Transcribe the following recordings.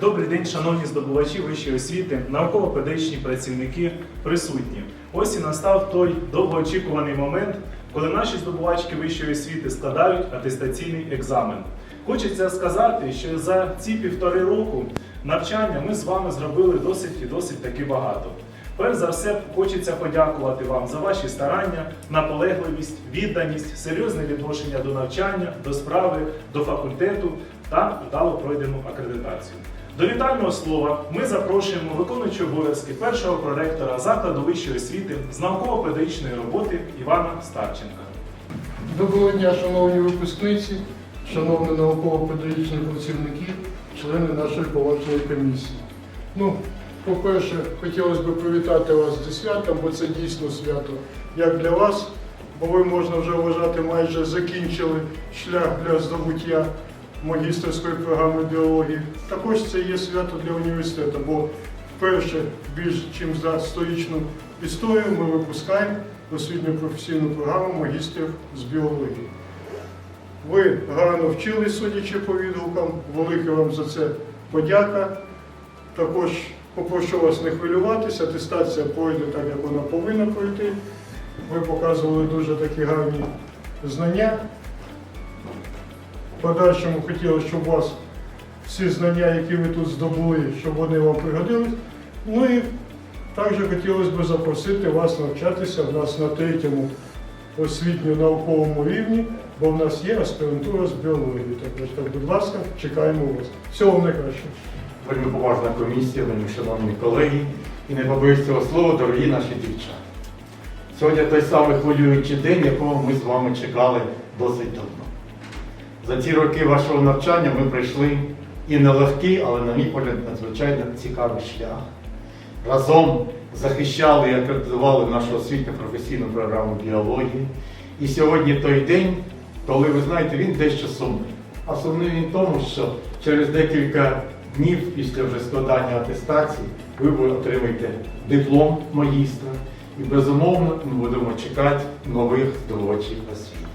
Добрий день, шановні здобувачі вищої освіти, науково-педагогічні працівники, присутні. Ось і настав той довгоочікуваний момент, коли наші здобувачки вищої освіти складають атестаційний екзамен. Хочеться сказати, що за ці півтори року навчання ми з вами зробили досить і досить таки багато. Перш за все, хочеться подякувати вам за ваші старання, наполегливість, відданість, серйозне відношення до навчання, до справи, до факультету та вдало пройдену акредитацію. До вітального слова ми запрошуємо виконуючого обов'язки першого проректора закладу вищої освіти з науково-педагогічної роботи Івана Старченка. Доброго дня, шановні випускниці, шановні науково-педагогічні працівники, члени нашої поважної комісії. Ну, по-перше, хотілося б привітати вас зі святом, бо це дійсно свято як для вас, бо ви можна вже вважати майже закінчили шлях для здобуття магістерської програми біології. Також це є свято для університету, бо вперше більш ніж за сторічну історію ми випускаємо освітню професійну програму магістрів з біології. Ви гарно вчились, судячи по відгукам, велике вам за це подяка. Також попрошу вас не хвилюватися, атестація пройде так, як вона повинна пройти. Ви показували дуже такі гарні знання. Подальшому хотілося, щоб у вас всі знання, які ви тут здобули, щоб вони вам пригодились. Ну і також хотілося б запросити вас навчатися в нас на третьому освітньо-науковому рівні, бо в нас є аспірантура з біології. Так, будь ласка, чекаємо вас. Всього вам найкращого. Вельми поважна комісія, вельми шановні колеги і не побоюсь цього слова, дорогі наші дівчата. Сьогодні той самий хвилюючий день, якого ми з вами чекали досить давно. За ці роки вашого навчання ми пройшли і нелегкий, але, на мій погляд, надзвичайно цікавий шлях. Разом захищали і акредитували нашу освітню професійну програму біології. І сьогодні той день, коли ви знаєте, він дещо сумний. А сумний він тому, що через декілька днів після вже складання атестації ви отримаєте диплом магістра. І безумовно ми будемо чекати нових здобувачів освіти.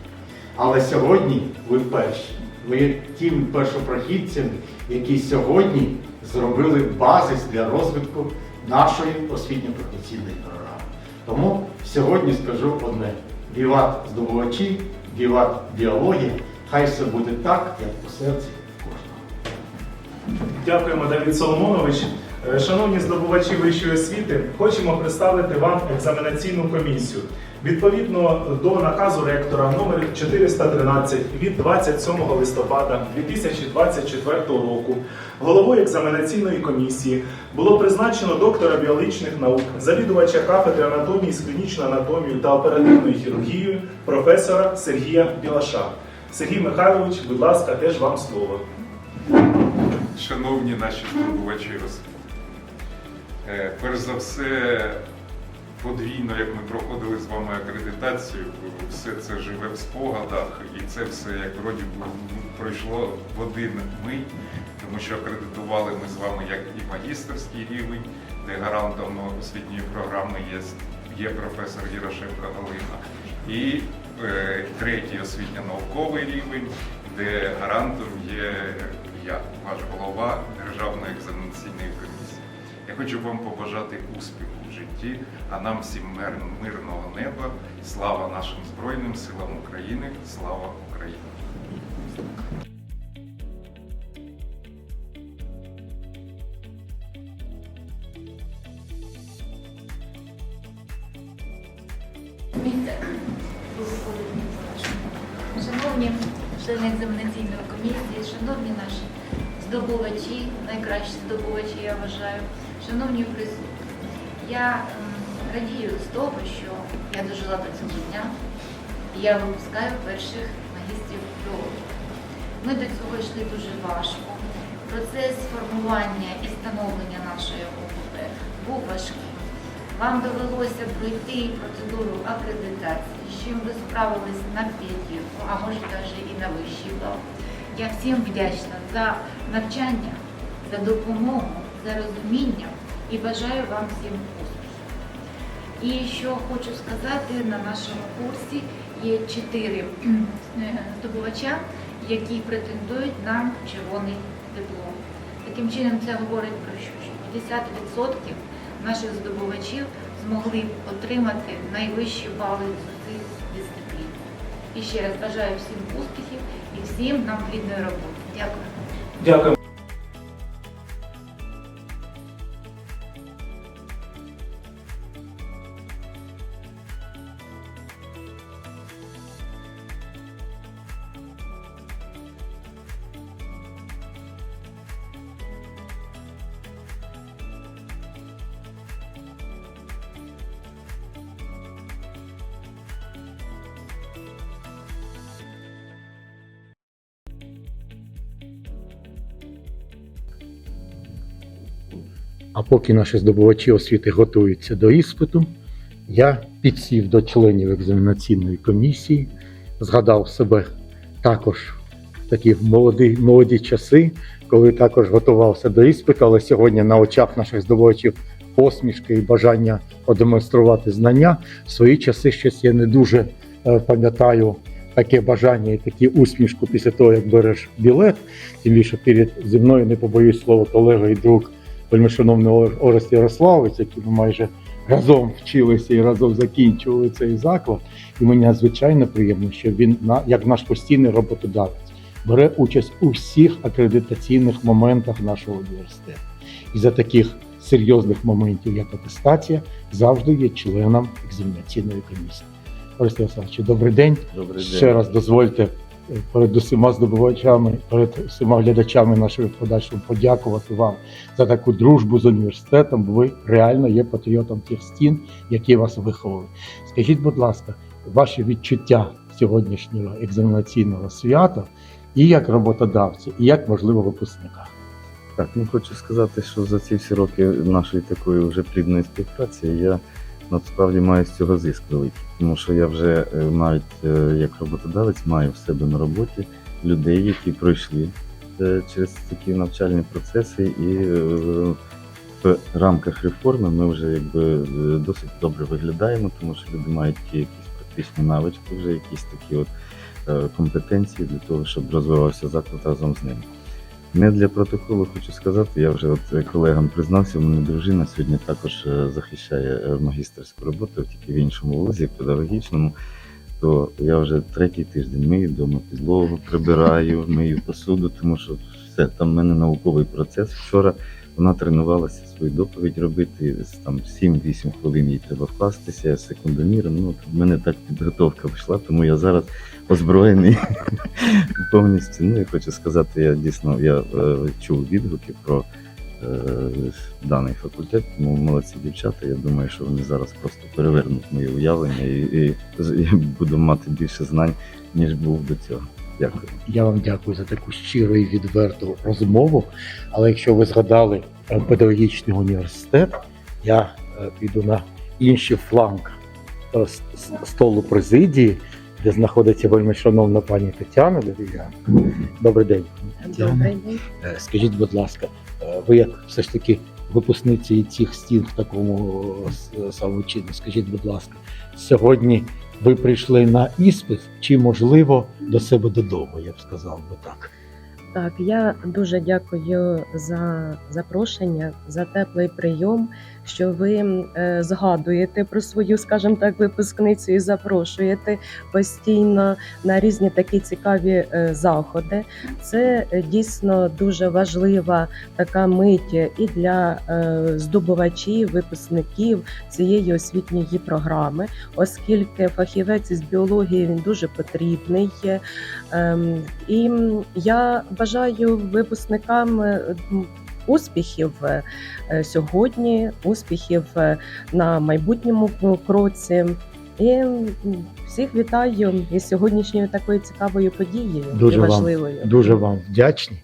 Але сьогодні ви перші. Ви є тим першопрохідцями, які сьогодні зробили базис для розвитку нашої освітньо-професійної програми. Тому сьогодні скажу одне: віват здобувачі, віват біологія, хай все буде так, як у серці кожного. Дякуємо, Давід Соломонович. Е, Шановні здобувачі вищої освіти, хочемо представити вам екзаменаційну комісію. Відповідно до наказу ректора номер 413 від 27 листопада 2024 року головою екзаменаційної комісії було призначено доктора біологічних наук, завідувача кафедри анатомії з клінічною анатомією та оперативною хірургією професора Сергія Білаша. Сергій Михайлович, будь ласка, теж вам слово. Шановні наші здобувачі Е, перш за все, подвійно, як ми проходили з вами акредитацію, все це живе в спогадах, і це все як вроді пройшло в один мить, тому що акредитували ми з вами як і магістерський рівень, де гарантом освітньої програми є, є професор Ярошенко Галина, і е, третій освітньо-науковий рівень, де гарантом є я, ваш голова Державної екзаменаційної комісії. Я хочу вам побажати успіху житті, а нам всім мир- мирного неба, слава нашим Збройним силам України, слава Україні! Шановні члени екзаменаційної комісії, шановні наші здобувачі, найкращі здобувачі, я вважаю, шановні присутні, я ем, радію з того, що я дожила до цього дня і я випускаю перших магістрів біології. Ми до цього йшли дуже важко. Процес формування і становлення нашої ОПП був важким. Вам довелося пройти процедуру акредитації, з чим ви справились на п'ятірку, а може навіть і на вищий бал. Я всім вдячна за навчання, за допомогу, за розуміння і бажаю вам всім успіхів. І що хочу сказати, на нашому курсі є чотири здобувача, які претендують на червоний диплом. Таким чином, це говорить про? Що 50% наших здобувачів змогли отримати найвищі бали з цих дисциплін. І ще раз бажаю всім успіхів і всім нам плідної роботи. Дякую. Дякую. А поки наші здобувачі освіти готуються до іспиту, я підсів до членів екзаменаційної комісії, згадав себе також в такі молоді, молоді часи, коли також готувався до іспиту, але сьогодні на очах наших здобувачів посмішки і бажання продемонструвати знання. В свої часи щось я не дуже е, пам'ятаю таке бажання і такі усмішку після того, як береш білет. Тим більше перед зі мною не побоюсь слова колега і друг вельмишановний Ор- Орест Ярославович, який ми майже разом вчилися і разом закінчували цей заклад. І мені надзвичайно приємно, що він як наш постійний роботодавець бере участь у всіх акредитаційних моментах нашого університету. І за таких серйозних моментів, як атестація, завжди є членом екзаменаційної комісії. Орест Ярославович, добрий день. Добрий день. Ще раз дозвольте перед усіма здобувачами, перед усіма глядачами нашої подальшого подякувати вам за таку дружбу з університетом. бо Ви реально є патріотом тих стін, які вас виховали. Скажіть, будь ласка, ваші відчуття сьогоднішнього екзаменаційного свята і як роботодавця, і як можливо випускника. Так, ну хочу сказати, що за ці всі роки нашої такої вже плідної співпраці я насправді маю з цього зиск великий. Тому що я вже е, навіть е, як роботодавець маю в себе на роботі людей, які пройшли е, через такі навчальні процеси, і в рамках реформи ми вже якби досить добре виглядаємо, тому що люди мають ті якісь практичні навички, вже якісь такі от компетенції для того, щоб розвивався заклад разом з ними. Не для протоколу хочу сказати, я вже от е, колегам признався, у мене дружина сьогодні також е, захищає е, магістерську роботу, тільки в іншому вузі, педагогічному. То я вже третій тиждень мию вдома підлогу, прибираю, мию посуду, тому що все, там в мене науковий процес. Вчора вона тренувалася свою доповідь робити, там 7-8 хвилин їй треба вкластися, я. Ну, в мене так підготовка вийшла, тому я зараз озброєний повністю. Ну і хочу сказати, я дійсно я е, чув відгуки про е, даний факультет, тому молодці дівчата. Я думаю, що вони зараз просто перевернуть моє уявлення і, і, і буду мати більше знань, ніж був до цього. Дякую. Я вам дякую за таку щиру і відверту розмову. Але якщо ви згадали е, педагогічний університет, я е, піду на інший фланг е, столу президії, де знаходиться вельми шановна пані Тетяна Дерев'яна. Добрий день. Добрий день. Скажіть, будь ласка, ви як все ж таки випускниці цих стін в такому самому чині, скажіть, будь ласка, сьогодні ви прийшли на іспит чи, можливо, до себе додому, я б сказав би так. Так, я дуже дякую за запрошення, за теплий прийом, що ви е, згадуєте про свою, скажімо так, випускницю і запрошуєте постійно на різні такі цікаві е, заходи. Це е, дійсно дуже важлива така мить і для здобувачів, випускників цієї освітньої програми, оскільки фахівець із біології він дуже потрібний. Ем, І я бажаю випускникам успіхів е, е, сьогодні, успіхів е, на майбутньому кроці. І всіх вітаю із сьогоднішньою такою цікавою подією Дуже і вам, важливою. дуже вам вдячні.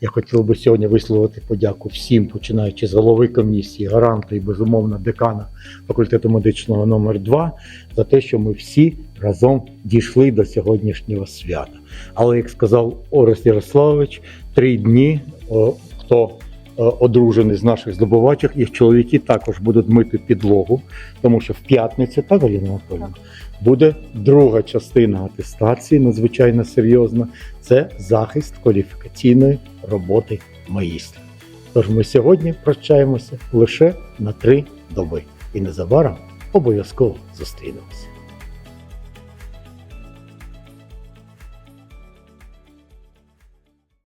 Я хотів би сьогодні висловити подяку всім, починаючи з голови комісії, гаранта і безумовно декана факультету медичного номер 2 за те, що ми всі разом дійшли до сьогоднішнього свята. Але як сказав Орест Ярославович, три дні хто одружений з наших здобувачів, їх чоловіки також будуть мити підлогу, тому що в п'ятницю, так, Аліна Анатольовна, буде друга частина атестації, надзвичайно серйозна. Це захист кваліфікаційної роботи магістра. Тож ми сьогодні прощаємося лише на три доби і незабаром обов'язково зустрінемося.